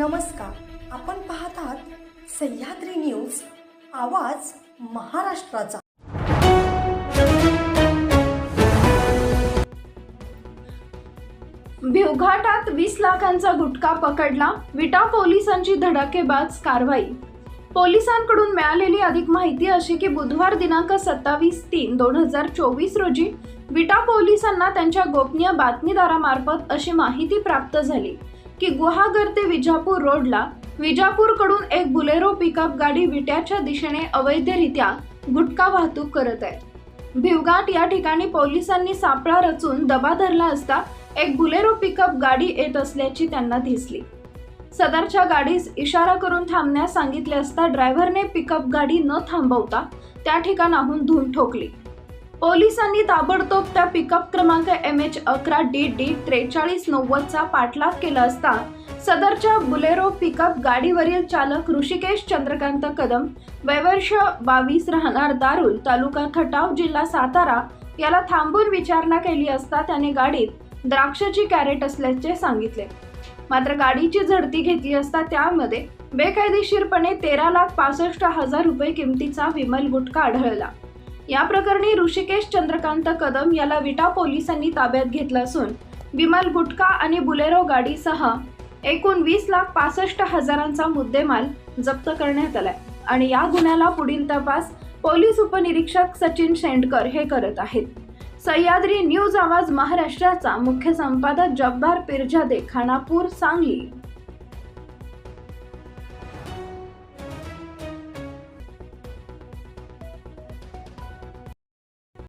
नमस्कार. आपण पाहत आहात सह्याद्री न्यूज आवाज महाराष्ट्राचा. भिवघाटात वीस लाखांचा गुटखा पकडला विटा पोलिसांची धडाकेबाज कारवाई. पोलिसांकडून मिळालेली अधिक माहिती अशी की बुधवार दिनांक सत्तावीस तीन दोन हजार चोवीस रोजी विटा पोलिसांना त्यांच्या गोपनीय बातमीदारामार्फत अशी माहिती प्राप्त झाली. की गुहागर ते विजापूर रोडला विजापूरकडून एक बुलेरो पिकअप गाडी विट्याच्या दिशेने अवैधरित्या गुटखा वाहतूक करत आहे. भिवघाट या ठिकाणी पोलिसांनी सापळा रचून दबा धरला असता एक बुलेरो पिकअप गाडी येत असल्याची त्यांना दिसली. सदरच्या गाडीस इशारा करून थांबण्यास सांगितले असता ड्रायव्हरने पिकअप गाडी न थांबवता त्या ठिकाणाहून धून ठोकली. पोलिसांनी ताबडतोब त्या पिकअप क्रमांक एम एच अकरा डी डी त्रेचाळीस नव्वदचा पाठलाग केला असता सदरच्या बुलेरो पिकअप गाडीवरील चालक ऋषिकेश चंद्रकांत कदम वैवर्ष बावीस राहणार दारुल तालुका खटाव जिल्हा सातारा याला थांबून विचारणा केली असता त्याने गाडीत द्राक्षाची कॅरेट असल्याचे सांगितले. मात्र गाडीची झडती घेतली असता त्यामध्ये बेकायदेशीरपणे तेरा लाख पासष्ट हजार रुपये किमतीचा विमल गुटखा आढळला. या प्रकरणी ऋषिकेश चंद्रकांत कदम याला विटा पोलिसांनी ताब्यात घेतलं असून विमल गुटखा आणि बुलेरो गाडीसह एकूण वीस लाख पासष्ट हजारांचा मुद्देमाल जप्त करण्यात आलाय. आणि या गुन्ह्याला पुढील तपास पोलीस उपनिरीक्षक सचिन शेंडकर हे करत आहेत. सह्याद्री न्यूज आवाज महाराष्ट्राचा मुख्य संपादक जब्बार पिरजादे खानापूर सांगली.